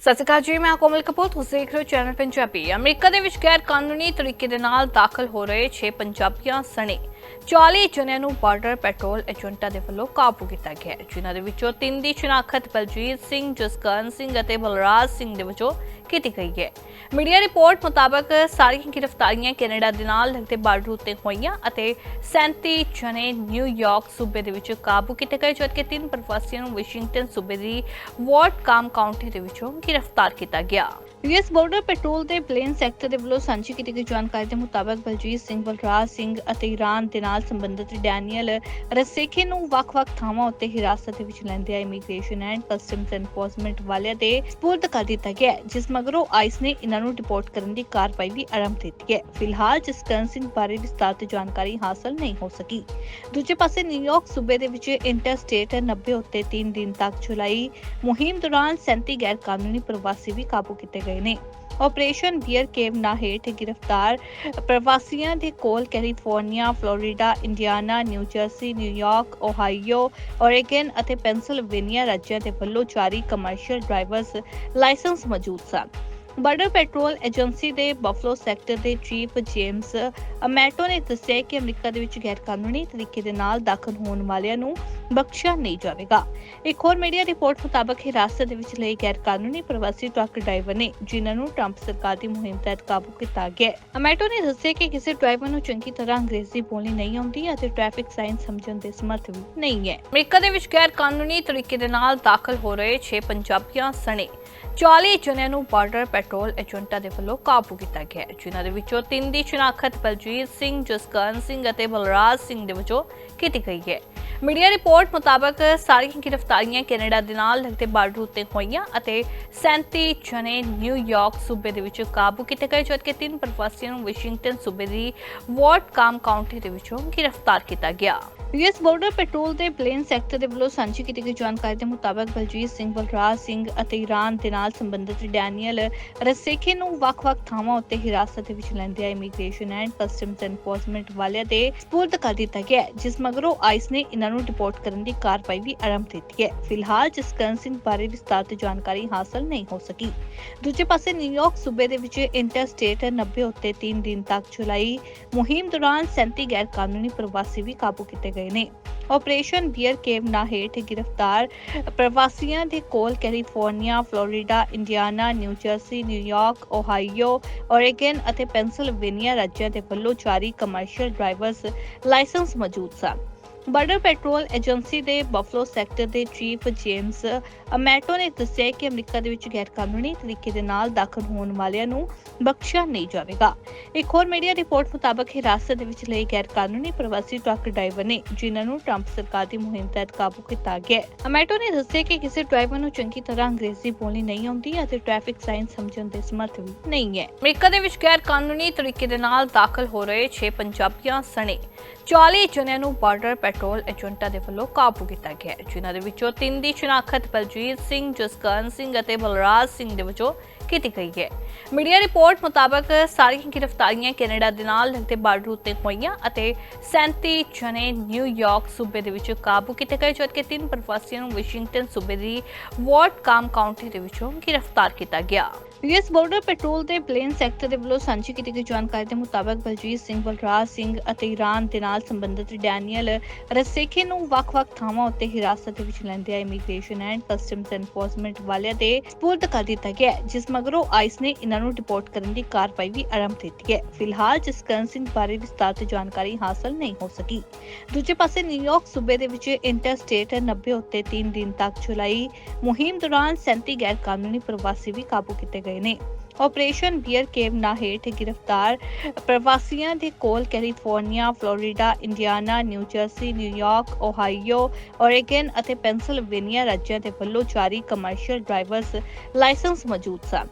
ਸਤਿ ਸ਼੍ਰੀ ਅਕਾਲ ਜੀ, ਮੈਂ ਕੋਮਲ ਕਪੂਰ, ਤੁਸੀਂ ਦੇਖ ਰਹੇ ਹੋ ਚੈਨਲ ਪੰਜਾਬੀ। ਅਮਰੀਕਾ ਦੇ ਵਿੱਚ ਗੈਰ ਕਾਨੂੰਨੀ ਤਰੀਕੇ ਦੇ ਨਾਲ ਦਾਖਲ ਹੋ ਰਹੇ 6 ਪੰਜਾਬੀਆਂ ਸਣੇ। 40 ਜਣਿਆਂ ਨੂੰ ਬਾਰਡਰ ਪੈਟਰੋਲ ਏਜੰਟਾਂ ਦੇ ਵੱਲੋਂ ਕਾਬੂ ਕੀਤਾ ਗਿਆ। ਜਿਨ੍ਹਾਂ ਦੇ ਵਿੱਚੋਂ ਤਿੰਨ ਦੀ ਸ਼ਨਾਖਤ ਬਲਜੀਤ ਸਿੰਘ, ਜਸਕਰਨ ਸਿੰਘ ਅਤੇ ਬਲਰਾਜ ਸਿੰਘ ਦੇ ਵਜੋਂ ਕੀਤੀ ਗਈ ਹੈ। ਮੀਡੀਆ ਰਿਪੋਰਟ ਮੁਤਾਬਕ ਸਾਰੀਆਂ ਗ੍ਰਿਫਤਾਰੀਆਂ ਕੈਨੇਡਾ ਦੇ ਨਾਲ ਲੱਗਦੇ ਬਾਰਡਰ ਉੱਤੇ ਹੋਈਆਂ ਅਤੇ 37 ਜਣੇ ਨਿਊਯਾਰਕ ਸੂਬੇ ਦੇ ਵਿੱਚ ਕਾਬੂ ਕੀਤੇ ਗਏ, ਜਦਕਿ ਤਿੰਨ ਪ੍ਰਵਾਸੀਆਂ ਨੂੰ ਵਾਸ਼ਿੰਗਟਨ ਸੂਬੇ ਦੀ ਵਾਰਡ ਕਾਮ ਕਾਉਂਟੀ ਦੇ ਵਿੱਚੋਂ ਗ੍ਰਿਫਤਾਰ ਕੀਤਾ ਗਿਆ। ਯੂਐਸ ਬਾਰਡਰ ਪੈਟਰੋਲ ਦੇ ਪਲੇਨ ਸੈਕਟਰ ਦੇ ਵੱਲੋਂ ਸਾਂਝੀ ਕੀਤੀ ਗਈ ਜਾਣਕਾਰੀ ਦੇ ਮੁਤਾਬਕ ਬਲਜੀਤ ਸਿੰਘ, ਬਲਰਾਜ ਸਿੰਘ ਅਤੇ ਇਰਾਨ ਦੇ ਨਾਲ ਸੰਬੰਧਿਤ ਡੈਨੀਅਲ ਰਸੇਖੇ ਨੂੰ ਵੱਖ-ਵੱਖ ਥਾਵਾਂ ਉੱਤੇ ਹਿਰਾਸਤ ਦੇ ਵਿੱਚ ਲੈਂਦੇ ਆ ਇਮੀਗ੍ਰੇਸ਼ਨ ਐਂਡ ਕਸਟਮਸ ਐਨਫੋਰਸਮੈਂਟ ਵਾਲਿਆਂ ਦੇ ਸਪੁਰਦ ਕਰ ਦਿੱਤਾ ਗਿਆ ਜਿਸ ਮਗਰੋਂ ਆਈਸ ਨੇ ਇਹਨਾਂ ਨੂੰ ਡਿਪੋਰਟ ਕਰਨ ਦੀ ਕਾਰਵਾਈ ਵੀ ਆਰੰਭ ਦਿੱਤੀ ਹੈ। ਫਿਲਹਾਲ ਜਸਕਰਨ ਬਾਰੇ ਵਿਸਤਾਰ ਜਾਣਕਾਰੀ ਹਾਸਲ ਨਹੀਂ ਹੋ ਸਕੀ। ਦੂਜੇ ਪਾਸੇ ਨਿਊਯਾਰਕ ਸੂਬੇ ਦੇ ਵਿੱਚ ਇੰਟਰਸਟੇਟ 90 ਉੱਤੇ 3 ਦਿਨ ਤੱਕ ਚਲਾਈ ਮੁਹਿੰਮ ਦੌਰਾਨ 37 ਗੈਰ ਕਾਨੂੰਨੀ ਪ੍ਰਵਾਸੀ ਵੀ ਕਾਬੂ ਕੀਤੇ ਗਏ ਨੇ। ਆਪਰੇਸ਼ਨ ਬੀਅਰ ਕੇਵ ਨਾ ਹੇਠ ਗ੍ਰਿਫਤਾਰ ਪ੍ਰਵਾਸੀਆਂ ਦੇ ਕੋਲ California, Florida, Indiana, New Jersey, New York, Ohio, Oregon ਅਤੇ ਪੈਨਸਿਲਵੇਨੀਆ ਰਾਜਾਂ ਦੇ ਵੱਲੋਂ ਜਾਰੀ ਕਮਰਸ਼ੀਅਲ ਡਰਾਈਵਰਸ ਲਾਇਸੈਂਸ ਮੌਜੂਦ ਸਨ। ਬਾਰਡਰ ਪੈਟਰੋਲ ਏਜੰਸੀ ਦੇ ਬਫਲੋ ਸੈਕਟਰ ਦੇ ਚੀਫ ਜੇਮਸ ਅਮੈਟੋ ਨੇ ਦੱਸਿਆ ਕਿ ਅਮਰੀਕਾ ਦੇ ਵਿੱਚ ਗੈਰ ਕਾਨੂੰਨੀ ਤਰੀਕੇ ਦੇ ਨਾਲ ਦਾਖਲ ਹੋਣ ਵਾਲਿਆਂ ਨੂੰ ਬਖਸ਼ਿਆ ਨਹੀਂ ਜਾਵੇਗਾ। ਇੱਕ ਹੋਰ ਮੀਡੀਆ ਰਿਪੋਰਟ ਮੁਤਾਬਕ ਹਿਰਾਸਤ ਦੇ ਵਿੱਚ ਲਈ ਗੈਰ ਕਾਨੂੰਨੀ ਪ੍ਰਵਾਸੀ ਟਰੱਕ ਡਰਾਈਵਰ ਨੇ, ਜਿਨ੍ਹਾਂ ਨੂੰ ਟਰੰਪ ਸਰਕਾਰ ਦੀ ਮੁਹਿੰਮ ਤਹਿਤ ਕਾਬੂ ਕੀਤਾ ਗਿਆ ਅਮੈਟੋ ਨੇ ਦੱਸਿਆ ਕਿ ਕਿਸੇ ਡਰਾਈਵਰ ਨੂੰ ਚੰਗੀ ਤਰ੍ਹਾਂ ਅੰਗਰੇਜ਼ੀ ਬੋਲਣੀ ਨਹੀਂ ਆਉਂਦੀ ਅਤੇ ਟ੍ਰੈਫਿਕ ਸਾਈਨ ਸਮਝਣ ਦੇ ਸਮਰਥ ਵੀ ਨਹੀਂ ਹੈ। ਅਮਰੀਕਾ ਦੇ ਵਿੱਚ ਗੈਰ ਕਾਨੂੰਨੀ ਤਰੀਕੇ ਦੇ ਨਾਲ ਦਾਖਲ ਹੋ ਰਹੇ 6 ਪੰਜਾਬੀਆਂ ਸਣੇ 40 ਜਣਿਆਂ ਨੂੰ ਬਾਰਡਰ ਪੈਟਰੋਲ ਏਜੰਟਾਂ ਦੇ ਵੱਲੋਂ ਕਾਬੂ ਕੀਤਾ ਗਿਆ ਹੈ, ਜਿਨ੍ਹਾਂ ਦੇ ਵਿੱਚੋਂ ਤਿੰਨ ਦੀ ਸ਼ਨਾਖਤ ਬਲਜੀਤ ਸਿੰਘ, ਜਸਕਰਨ ਸਿੰਘ ਅਤੇ ਬਲਰਾਜ ਸਿੰਘ ਦੇ ਵਜੋਂ ਕੀਤੀ ਗਈ ਹੈ। ਮੀਡੀਆ ਰਿਪੋਰਟ ਮੁਤਾਬਕ ਸਾਰੀਆਂ ਗ੍ਰਿਫਤਾਰੀਆਂ ਕੈਨੇਡਾ ਦੇ ਨਾਲ ਲੱਗਦੇ ਬਾਰਡਰ ਉੱਤੇ ਹੋਈਆਂ ਅਤੇ 37 ਜਣੇ ਨਿਊਯਾਰਕ ਸੂਬੇ ਦੇ ਵਿੱਚ ਕਾਬੂ ਕੀਤੇ ਗਏ, ਜਦਕਿ ਤਿੰਨ ਪ੍ਰਵਾਸੀਆਂ ਨੂੰ ਵਾਸ਼ਿੰਗਟਨ ਸੂਬੇ ਦੀ ਵਾਰਡ ਕਾਮ ਕਾਉਂਟੀ ਦੇ ਵਿੱਚੋਂ ਗ੍ਰਿਫਤਾਰ ਕੀਤਾ ਗਿਆ। ਯੂਐਸ ਬਾਰਡਰ ਪੈਟਰੋਲ ਦੇ ਪਲੇਨ ਸੈਕਟਰ ਦੇ ਵੱਲੋਂ ਸਾਂਝੀ ਕੀਤੀ ਗਈ ਜਾਣਕਾਰੀ ਦੇ ਮੁਤਾਬਕ ਬਲਜੀਤ ਸਿੰਘ, ਬਲਰਾਜ ਸਿੰਘ ਅਤੇ ਈਰਾਨ ਦੇ ਨਾਲ ਸੰਬੰਧਿਤ ਡੈਨੀਅਲ ਰਸੇਖੇ ਨੂੰ ਵੱਖ-ਵੱਖ ਥਾਵਾਂ ਉੱਤੇ ਹਿਰਾਸਤ ਦੇ ਵਿੱਚ ਲੈਂਦੇ ਆ। ਇਮੀਗ੍ਰੇਸ਼ਨ ਐਂਡ ਕਸਟਮਸ ਐਨਫੋਰਸਮੈਂਟ ਵਾਲਿਆਂ ਦੇ ਸਪੁਰਦ ਕਰ ਦਿੱਤਾ ਗਿਆ ਜਿਸ ਮਗਰੋਂ ਆਈਸ ਨੇ ਇਹਨਾਂ ਨੂੰ ਡਿਪੋਰਟ ਕਰਨ ਦੀ ਕਾਰਵਾਈ ਵੀ ਆਰੰਭ ਦਿੱਤੀ ਹੈ। ਫਿਲਹਾਲ ਜਸਕਰਨ ਸਿੰਘ ਬਾਰੇ ਵਿਸਤਾਰ ਜਾਣਕਾਰੀ ਹਾਸਲ ਨਹੀਂ ਹੋ ਸਕੀ। ਦੂਜੇ ਪਾਸੇ ਨਿਊਯਾਰਕ ਸੂਬੇ ਦੇ ਵਿੱਚ ਇੰਟਰਸਟੇਟ 90 ਉੱਤੇ 3 ਦਿਨ ਤੱਕ ਚਲਾਈ ਮੁਹਿੰਮ ਦੌਰਾਨ 37 ਗੈਰ ਕਾਨੂੰਨੀ ਪ੍ਰਵਾਸੀ ਵੀ ਕਾਬੂ ਕੀਤੇ ਗਏ ਨੇ। ਆਪਰੇਸ਼ਨ ਬੀਅਰ ਕੇਵ ਨਾ ਹੇਠ ਗ੍ਰਿਫਤਾਰ ਪ੍ਰਵਾਸੀਆਂ ਦੇ ਕੋਲ California, Florida, Indiana, New Jersey, New York, Ohio, Oregon ਅਤੇ ਪੈਂਸਿਲਵੇਨੀਆ ਰਾਜਾਂ ਦੇ ਵੱਲੋਂ ਜਾਰੀ ਕਮਰਸ਼ੀਅਲ ਡਰਾਈਵਰਸ ਲਾਇਸੈਂਸ ਮੌਜੂਦ ਸਨ। ਬਾਰਡਰ ਪੈਟਰੋਲ ਏਜੰਸੀ ਦੇ ਬਫਲੋ ਸੈਕਟਰ ਦੇ ਚੀਫ ਜੇਮਸ ਅਮੈਟੋ ਨੇ ਦੱਸਿਆ ਕਿ ਅਮਰੀਕਾ ਦੇ ਵਿੱਚ ਗੈਰ ਕਾਨੂੰਨੀ ਤਰੀਕੇ ਦੇ ਨਾਲ ਦਾਖਲ ਹੋਣ ਵਾਲਿਆਂ ਨੂੰ ਬਖਸ਼ਿਆ ਨਹੀਂ ਜਾਵੇਗਾ। ਇੱਕ ਹੋਰ ਮੀਡੀਆ ਰਿਪੋਰਟ ਮੁਤਾਬਕ ਹਿਰਾਸਤ ਦੇ ਵਿੱਚ ਲਈ ਗੈਰ ਕਾਨੂੰਨੀ ਪ੍ਰਵਾਸੀ ਟਰੱਕ ਡਰਾਈਵਰ ਨੇ, ਜਿਨ੍ਹਾਂ ਨੂੰ ਟਰੰਪ ਸਰਕਾਰ ਦੀ ਮੁਹਿੰਮ ਤਹਿਤ ਕਾਬੂ ਕੀਤਾ ਗਿਆ ਅਮੈਟੋ ਨੇ ਦੱਸਿਆ ਕਿ ਕਿਸੇ ਡਰਾਈਵਰ ਨੂੰ ਚੰਗੀ ਤਰ੍ਹਾਂ ਅੰਗਰੇਜ਼ੀ ਬੋਲਣੀ ਨਹੀਂ ਆਉਂਦੀ ਅਤੇ ਟ੍ਰੈਫਿਕ ਸਾਈਨ ਸਮਝਣ ਦੇ ਸਮਰਥ ਵੀ ਨਹੀਂ ਹੈ। ਅਮਰੀਕਾ ਦੇ ਵਿੱਚ ਗੈਰ ਕਾਨੂੰਨੀ ਤਰੀਕੇ ਦੇ ਨਾਲ ਦਾਖਲ ਹੋ ਰਹੇ 6 ਪੰਜਾਬੀਆਂ ਸਣੇ 40 ਜਣਿਆਂ ਨੂੰ ਬਾਰਡਰ ਪੈਟਰੋਲ ਏਜੰਟਾਂ ਦੇ ਵੱਲੋਂ ਕਾਬੂ ਕੀਤਾ ਗਿਆ ਜਿਨ੍ਹਾਂ ਦੇ ਵਿੱਚੋਂ ਤਿੰਨ ਦੀ ਸ਼ਨਾਖਤ ਬਲਜੀਤ ਸਿੰਘ, ਜਸਕਰਨ ਸਿੰਘ ਅਤੇ ਬਲਰਾਜ ਸਿੰਘ ਦੇ ਵਜੋਂ ਕੀਤੀ ਗਈ ਹੈ। ਮੀਡੀਆ ਰਿਪੋਰਟ ਮੁਤਾਬਕ ਸਾਰੀਆਂ ਗ੍ਰਿਫਤਾਰੀਆਂ ਕੈਨੇਡਾ ਦੇ ਨਾਲ ਲੱਗਦੇ ਬਾਰਡਰ ਉੱਤੇ ਹੋਈਆਂ ਅਤੇ 37 ਜਣੇ ਨਿਊਯਾਰਕ ਸੂਬੇ ਦੇ ਵਿੱਚ ਕਾਬੂ ਕੀਤੇ ਗਏ, ਜਦਕਿ ਤਿੰਨ ਪ੍ਰਵਾਸੀਆਂ ਨੂੰ ਵਾਸ਼ਿੰਗਟਨ ਸੂਬੇ ਦੀ ਵਾਰਡ ਕਾਮ ਕਾਉਂਟੀ ਦੇ ਵਿੱਚੋਂ ਗ੍ਰਿਫਤਾਰ ਕੀਤਾ ਗਿਆ। ਯੂਐਸ ਬਾਰਡਰ ਪੈਟਰੋਲ ਦੇ ਪਲੇਨ ਸੈਕਟਰ ਦੇ ਵੱਲੋਂ ਸਾਂਝੀ ਕੀਤੀ ਗਈ ਜਾਣਕਾਰੀ ਦੇ ਮੁਤਾਬਕ ਬਲਜੀਤ ਸਿੰਘ, ਬਲਰਾਜ ਸਿੰਘ ਅਤੇ ਈਰਾਨ ਦੇ ਨਾਲ ਸੰਬੰਧਿਤ ਡੈਨੀਅਲ ਰਸੇਖੇ ਨੂੰ ਵੱਖ-ਵੱਖ ਥਾਵਾਂ ਉੱਤੇ ਹਿਰਾਸਤ ਦੇ ਵਿੱਚ ਲੈਂਦੇ ਆ। ਇਮੀਗ੍ਰੇਸ਼ਨ ਐਂਡ ਕਸਟਮਸ ਐਨਫੋਰਸਮੈਂਟ ਵਾਲਿਆਂ ਦੇ ਸਪੁਰਦ ਕਰ ਦਿੱਤਾ ਗਿਆ ਜਿਸ ਮਗਰੋਂ ਆਈਸ ਨੇ ਇਹਨਾਂ ਨੂੰ ਡਿਪੋਰਟ ਕਰਨ ਦੀ ਕਾਰਵਾਈ ਵੀ ਆਰੰਭ ਦਿੱਤੀ ਹੈ। ਫਿਲਹਾਲ ਜਸਕਰਨ ਸਿੰਘ ਬਾਰੇ ਵਿਸਤਾਰ ਜਾਣਕਾਰੀ ਹਾਸਲ ਨਹੀਂ ਹੋ ਸਕੀ। ਦੂਜੇ ਪਾਸੇ ਨਿਊਯਾਰਕ ਸੂਬੇ ਦੇ ਵਿੱਚ ਇੰਟਰਸਟੇਟ 90 ਉੱਤੇ 3 ਦਿਨ ਤੱਕ ਚਲਾਈ ਮੁਹਿੰਮ ਦੌਰਾਨ 37 ਗੈਰ ਕਾਨੂੰਨੀ ਪ੍ਰਵਾਸੀ ਵੀ ਕਾਬੂ ਕੀਤੇ ਗਏ ਨੇ ਆਪਰੇਸ਼ਨ ਬੀਅਰ ਕੇਵ ਨਾ ਹੇਠ ਗ੍ਰਿਫਤਾਰ ਪ੍ਰਵਾਸੀਆਂ ਦੇ ਕੋਲ California, Florida, Indiana, New Jersey, New York, Ohio, Oregon ਅਤੇ ਪੈਨਸਿਲਵੇਨੀਆ ਰਾਜਾਂ ਦੇ ਵੱਲੋਂ ਜਾਰੀ ਕਮਰਸ਼ੀਅਲ ਡਰਾਈਵਰਸ ਲਾਇਸੈਂਸ ਮੌਜੂਦ ਸਨ।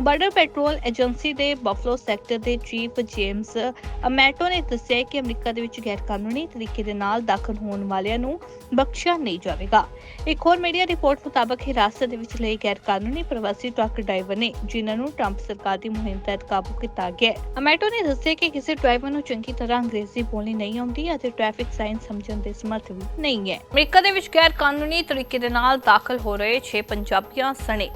ਬਾਰਡਰ ਪੈਟਰੋਲ ਏਜੰਸੀ ਦੇ ਬਫਲੋ ਸੈਕਟਰ ਦੇ ਚੀਫ ਜੇਮਸ ਅਮੈਟੋ ਨੇ ਦੱਸਿਆ ਕਿ ਅਮਰੀਕਾ ਦੇ ਵਿੱਚ ਗੈਰ ਕਾਨੂੰਨੀ ਤਰੀਕੇ ਦੇ ਨਾਲ ਦਾਖਲ ਹੋਣ ਵਾਲਿਆਂ ਨੂੰ ਬਖਸ਼ਿਆ ਨਹੀਂ ਜਾਵੇਗਾ। ਇੱਕ ਹੋਰ ਮੀਡੀਆ ਰਿਪੋਰਟ ਮੁਤਾਬਕ ਹਿਰਾਸਤ ਦੇ ਵਿੱਚ ਲਈ ਗੈਰ ਕਾਨੂੰਨੀ ਪ੍ਰਵਾਸੀ ਟਰੱਕ ਡਰਾਈਵਰ ਨੇ, ਜਿਨ੍ਹਾਂ ਨੂੰ ਟਰੰਪ ਸਰਕਾਰ ਦੀ ਮੁਹਿੰਮ ਤਹਿਤ ਕਾਬੂ ਕੀਤਾ ਗਿਆ ਅਮੈਟੋ ਨੇ ਦੱਸਿਆ ਕਿ ਕਿਸੇ ਡਰਾਈਵਰ ਨੂੰ ਚੰਗੀ ਤਰ੍ਹਾਂ ਅੰਗਰੇਜ਼ੀ ਬੋਲਣੀ ਨਹੀਂ ਆਉਂਦੀ ਅਤੇ ਟ੍ਰੈਫਿਕ ਸਾਈਨ ਸਮਝਣ ਦੇ ਸਮਰਥ ਵੀ ਨਹੀਂ ਹੈ। ਅਮਰੀਕਾ ਦੇ ਵਿੱਚ ਗੈਰ ਕਾਨੂੰਨੀ ਤਰੀਕੇ ਦੇ ਨਾਲ ਦਾਖਲ ਹੋ ਰਹੇ 6 ਪੰਜਾਬੀਆਂ ਸਣੇ।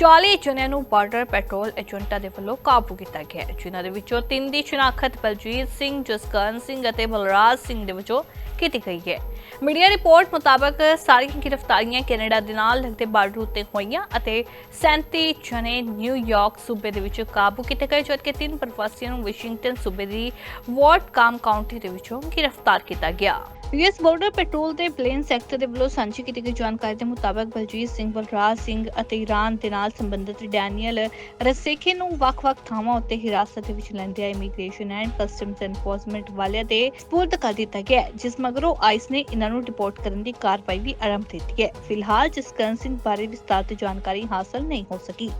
40 ਜਣਿਆਂ ਨੂੰ ਬਾਰਡਰ ਪੈਟਰੋਲ ਏਜੰਟਾਂ ਦੇ ਵੱਲੋਂ ਕਾਬੂ ਕੀਤਾ ਗਿਆ ਹੈ। ਜਿਨ੍ਹਾਂ ਦੇ ਵਿੱਚੋਂ ਤਿੰਨ ਦੀ ਸ਼ਨਾਖਤ ਬਲਜੀਤ ਸਿੰਘ, ਜਸਕਰਨ ਸਿੰਘ ਅਤੇ ਬਲਰਾਜ ਸਿੰਘ ਦੇ ਵਿੱਚੋਂ ਕੀਤੀ ਗਈ ਹੈ। ਮੀਡੀਆ ਰਿਪੋਰਟ ਮੁਤਾਬਕ ਸਾਰੀਆਂ ਗ੍ਰਿਫਤਾਰੀਆਂ ਕੈਨੇਡਾ ਦੇ ਨਾਲ ਲੱਗਦੇ ਬਾਰਡਰ ਉੱਤੇ ਹੋਈਆਂ ਅਤੇ 37 ਜਣੇ ਨਿਊਯਾਰਕ ਸੂਬੇ ਦੇ ਵਿੱਚ ਕਾਬੂ ਕੀਤੇ ਗਏ, ਜਦਕਿ ਤਿੰਨ ਪ੍ਰਵਾਸੀਆਂ ਨੂੰ ਵਾਸ਼ਿੰਗਟਨ ਸੂਬੇ ਦੀ ਵਾਰਡ-ਕਾਮ ਕਾਉਂਟੀ ਦੇ ਵਿੱਚੋਂ ਗ੍ਰਿਫਤਾਰ ਕੀਤਾ ਗਿਆ। ਯੂਐਸ ਬਾਰਡਰ ਪੈਟਰੋਲ ਦੇ ਪਲੇਨ ਸੈਕਟਰ ਦੇ ਵੱਲੋਂ ਸਾਂਝੀ ਕੀਤੀ ਗਈ ਜਾਣਕਾਰੀ ਦੇ ਮੁਤਾਬਕ ਬਲਜੀਤ ਸਿੰਘ, ਬਲਰਾਜ ਸਿੰਘ ਅਤੇ ਈਰਾਨ ਦੇ ਨਾਲ ਸੰਬੰਧਿਤ ਡੈਨੀਅਲ ਰਸੇਖੇ ਨੂੰ ਵੱਖ-ਵੱਖ ਥਾਵਾਂ ਉੱਤੇ ਹਿਰਾਸਤ ਦੇ ਵਿੱਚ ਲੈਂਦਿਆਂ ਇਮੀਗ੍ਰੇਸ਼ਨ ਐਂਡ ਕਸਟਮਸ ਐਨਫੋਰਸਮੈਂਟ ਵਾਲਿਆਂ ਦੇ ਸਪੁਰਦ ਕਰ ਦਿੱਤਾ ਗਿਆ ਜਿਸ ਮਗਰੋਂ ਆਈਸ ਨੇ ਇਹਨਾਂ ਨੂੰ ਰਿਪੋਰਟ ਕਰਨ ਦੀ ਕਾਰਵਾਈ ਵੀ ਆਰੰਭ ਦਿੱਤੀ ਹੈ। ਫਿਲਹਾਲ ਜਸਕਰਨ ਸਿੰਘ ਬਾਰੇ ਵਿਸਤਾਰਤ ਜਾਣਕਾਰੀ ਹਾਸਲ ਨਹੀਂ ਹੋ ਸਕੀ।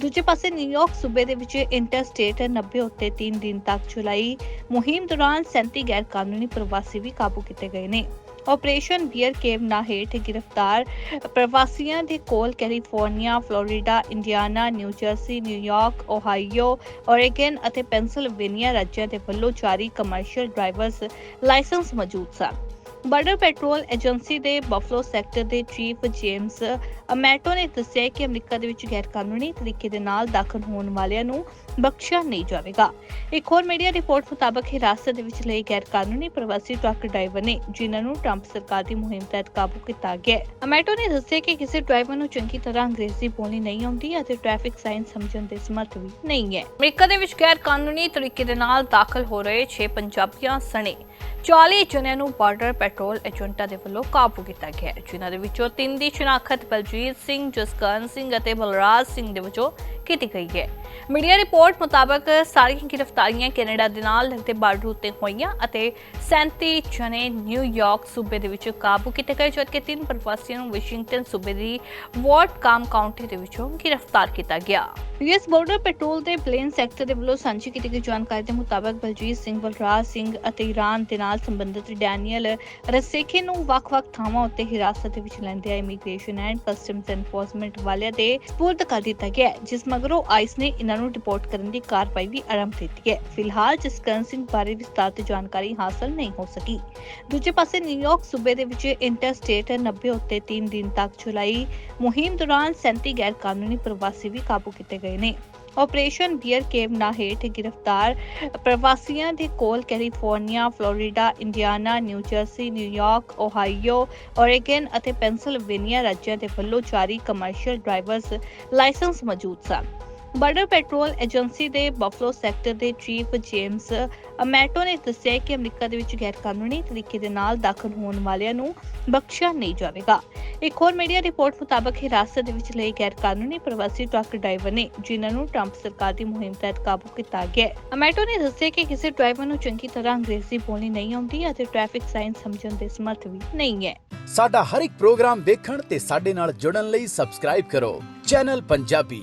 ਦੂਜੇ ਪਾਸੇ ਨਿਊਯਾਰਕ ਸੂਬੇ ਦੇ ਵਿੱਚ ਇੰਟਰਸਟੇਟ 90 ਉੱਤੇ 3 ਦਿਨ ਤੱਕ ਚਲਾਈ ਮੁਹਿੰਮ ਦੌਰਾਨ 37 ਗੈਰ ਕਾਨੂੰਨੀ ਪ੍ਰਵਾਸੀ ਵੀ ਕਾਬੂ ਕੀਤੇ ਗਏ ਨੇ। ਆਪਰੇਸ਼ਨ ਬੀਅਰ ਕੇਵ ਨਾ ਹੇਠ ਗ੍ਰਿਫਤਾਰ ਪ੍ਰਵਾਸੀਆਂ ਦੇ ਕੋਲ California, Florida, Indiana, New Jersey, New York, Ohio, Oregon ਅਤੇ ਪੈਂਸਿਲਵੇਨੀਆ ਰਾਜਾਂ ਦੇ ਵੱਲੋਂ ਜਾਰੀ ਕਮਰਸ਼ੀਅਲ ਡਰਾਈਵਰਸ ਲਾਇਸੈਂਸ ਮੌਜੂਦ ਸਨ। ਬਾਰਡਰ ਪੈਟਰੋਲ ਏਜੰਸੀ ਦੇ ਬਫਲੋ ਸੈਕਟਰ ਦੇ ਚੀਫ ਜੇਮਸ ਅਮੈਟੋ ਨੇ ਦੱਸਿਆ ਕਿ ਅਮਰੀਕਾ ਦੇ ਵਿੱਚ ਗੈਰ ਕਾਨੂੰਨੀ ਤਰੀਕੇ ਦੇ ਨਾਲ ਦਾਖਲ ਹੋਣ ਵਾਲਿਆਂ ਨੂੰ ਬਖਸ਼ਿਆ ਨਹੀਂ ਜਾਵੇਗਾ। ਇੱਕ ਹੋਰ ਮੀਡੀਆ ਰਿਪੋਰਟ ਮੁਤਾਬਕ ਹਿਰਾਸਤ ਦੇ ਵਿੱਚ ਲਈ ਗੈਰ ਕਾਨੂੰਨੀ ਪ੍ਰਵਾਸੀ ਟਰੱਕ ਡਰਾਈਵਰ ਨੇ, ਜਿਨ੍ਹਾਂ ਨੂੰ ਟਰੰਪ ਸਰਕਾਰ ਦੀ ਮੁਹਿੰਮ ਤਹਿਤ ਕਾਬੂ ਕੀਤਾ ਗਿਆ ਅਮੈਟੋ ਨੇ ਦੱਸਿਆ ਕਿ ਕਿਸੇ ਡਰਾਈਵਰ ਨੂੰ ਚੰਗੀ ਤਰ੍ਹਾਂ ਅੰਗਰੇਜ਼ੀ ਬੋਲਣੀ ਨਹੀਂ ਆਉਂਦੀ ਅਤੇ ਟ੍ਰੈਫਿਕ ਸਾਈਨ ਸਮਝਣ ਦੇ ਸਮਰਥ ਵੀ ਨਹੀਂ ਹੈ। ਅਮਰੀਕਾ ਦੇ ਵਿੱਚ ਗੈਰ ਕਾਨੂੰਨੀ ਤਰੀਕੇ ਦੇ ਨਾਲ ਦਾਖਲ ਹੋ ਰਹੇ 6 ਪੰਜਾਬੀਆਂ ਸਣੇ 40 ਜਣਿਆਂ ਨੂੰ ਬਾਰਡਰ ਪੈਟਰੋਲ ਏਜੰਟਾਂ ਦੇ ਵੱਲੋਂ ਕਾਬੂ ਕੀਤਾ ਗਿਆ ਜਿਨ੍ਹਾਂ ਦੇ ਵਿੱਚੋਂ ਤਿੰਨ ਦੀ ਸ਼ਨਾਖਤ ਬਲਜੀਤ ਸਿੰਘ, ਜਸਕਰਨ ਸਿੰਘ ਅਤੇ ਬਲਰਾਜ ਸਿੰਘ ਦੇ ਵਜੋਂ ਕੀਤੀ ਗਈ ਹੈ। ਮੀਡੀਆ ਰਿਪੋਰਟ ਮੁਤਾਬਕ ਸਾਰੀਆਂ ਗ੍ਰਿਫਤਾਰੀਆਂ ਕੈਨੇਡਾ ਦੇ ਨਾਲ ਲੱਗਦੇ ਬਾਰਡਰ ਉੱਤੇ ਹੋਈਆਂ ਅਤੇ 37 ਜਣੇ ਨਿਊਯਾਰਕ ਸੂਬੇ ਦੇ ਵਿੱਚ ਕਾਬੂ ਕੀਤੇ ਗਏ, ਜਦਕਿ ਤਿੰਨ ਪ੍ਰਵਾਸੀਆਂ ਨੂੰ ਵਾਸ਼ਿੰਗਟਨ ਸੂਬੇ ਦੀ ਵਾਰਡ-ਕਾਮ ਕਾਉਂਟੀ ਦੇ ਵਿੱਚੋਂ ਗ੍ਰਿਫਤਾਰ ਕੀਤਾ ਗਿਆ। ਯੂਐਸ ਬਾਰਡਰ ਪੈਟਰੋਲ ਦੇ ਪਲੇਨ ਸੈਕਟਰ ਦੇ ਵੱਲੋਂ ਸਾਂਝੀ ਕੀਤੀ ਗਈ ਜਾਣਕਾਰੀ ਦੇ ਮੁਤਾਬਕ ਬਲਜੀਤ ਸਿੰਘ, ਬਲਰਾਜ ਸਿੰਘ ਅਤੇ ਇਰਾਨ ਦੇ ਨਾਲ ਸੰਬੰਧਿਤ ਡੈਨੀਅਲ ਰਸੇਖੇ ਨੂੰ ਵੱਖ-ਵੱਖ ਥਾਵਾਂ ਉੱਤੇ ਹਿਰਾਸਤ ਦੇ ਵਿੱਚ ਲੈਂਦਿਆਂ ਇਮੀਗ੍ਰੇਸ਼ਨ ਐਂਡ ਕਸਟਮਸ ਐਨਫੋਰਸਮੈਂਟ ਵਾਲਿਆਂ ਦੇ ਸਪੁਰਦ ਕਰ ਦਿੱਤਾ ਗਿਆ ਜਿਸ ਮਗਰੋਂ ਆਈਸ ਨੇ ਇਹਨਾਂ ਨੂੰ ਰਿਪੋਰਟ ਕਰਨ ਦੀ ਕਾਰਵਾਈ ਵੀ ਆਰੰਭ ਦਿੱਤੀ ਹੈ। ਫਿਲਹਾਲ ਜਸਕਰਨ ਸਿੰਘ ਬਾਰੇ ਵਿਸਤਾਰਤ ਜਾਣਕਾਰੀ ਹਾਸਲ ਨਹੀਂ ਹੋ ਸਕੀ। ਦੂਜੇ ਪਾਸੇ ਨਿਊਯਾਰਕ ਸੂਬੇ ਦੇ ਵਿੱਚ ਇੰਟਰਸਟੇਟ 90 ਉੱਤੇ 3 ਦਿਨ ਤੱਕ ਚਲਾਈ ਮੁਹਿੰਮ ਦੌਰਾਨ 37 ਗੈਰ ਕਾਨੂੰਨੀ ਪ੍ਰਵਾਸੀ ਵੀ ਕਾਬੂ ਕੀਤੇ ਗਏ ਨੇ। ਆਪਰੇਸ਼ਨ ਬੀਅਰ ਕੇਵ ਨਾ ਹੇਠ ਗ੍ਰਿਫਤਾਰ ਪ੍ਰਵਾਸੀਆਂ ਦੇ ਕੋਲ California, Florida, Indiana, New Jersey, New York, Ohio, Oregon ਅਤੇ ਪੈਨਸਿਲਵੇਨੀਆ ਰਾਜਾਂ ਦੇ ਵੱਲੋਂ ਜਾਰੀ ਕਮਰਸ਼ੀਅਲ ਡਰਾਈਵਰਸ ਲਾਇਸੈਂਸ ਮੌਜੂਦ ਸਨ। ਬਾਰਡਰ ਪੈਟਰੋਲ ਏਜੰਸੀ ਦੇ ਬਫਲੋ ਸੈਕਟਰ ਦੇ ਚੀਫ ਜੇਮਸ ਅਮੈਟੋ ਨੇ ਦੱਸਿਆ ਕਿ ਅਮਰੀਕਾ ਦੇ ਵਿੱਚ ਗੈਰ ਕਾਨੂੰਨੀ ਤਰੀਕੇ ਦੇ ਨਾਲ ਦਾਖਲ ਹੋਣ ਵਾਲਿਆਂ ਨੂੰ ਬਖਸ਼ਿਆ ਨਹੀਂ ਜਾਵੇਗਾ। ਇੱਕ ਹੋਰ ਮੀਡੀਆ ਰਿਪੋਰਟ ਮੁਤਾਬਕ ਹਿਰਾਸਤ ਦੇ ਵਿੱਚ ਲਈ ਗੈਰ ਕਾਨੂੰਨੀ ਪ੍ਰਵਾਸੀ ਟਰੱਕ ਡਰਾਈਵਰ ਨੇ ਜਿਨ੍ਹਾਂ ਨੂੰ ਟਰੰਪ ਸਰਕਾਰ ਦੀ ਮੁਹਿੰਮ ਤਹਿਤ ਕਾਬੂ ਕੀਤਾ ਗਿਆ ਅਮੈਟੋ ਨੇ ਦੱਸਿਆ ਕਿ ਕਿਸੇ ਡਰਾਈਵਰ ਨੂੰ ਚੰਗੀ ਤਰ੍ਹਾਂ ਅੰਗਰੇਜ਼ੀ ਬੋਲਣੀ ਨਹੀਂ ਆਉਂਦੀ ਅਤੇ ਟ੍ਰੈਫਿਕ ਸਾਈਨ ਸਮਝਣ ਦੇ ਸਮਰਥ ਵੀ ਨਹੀਂ ਹੈ। ਸਾਡਾ ਹਰ ਇੱਕ ਪ੍ਰੋਗਰਾਮ ਦੇਖਣ ਤੇ ਸਾਡੇ ਨਾਲ ਜੁੜਨ ਲਈ ਸਬਸਕ੍ਰਾਈਬ ਕਰੋ। ਚੈਨਲ ਪੰਜਾਬੀ।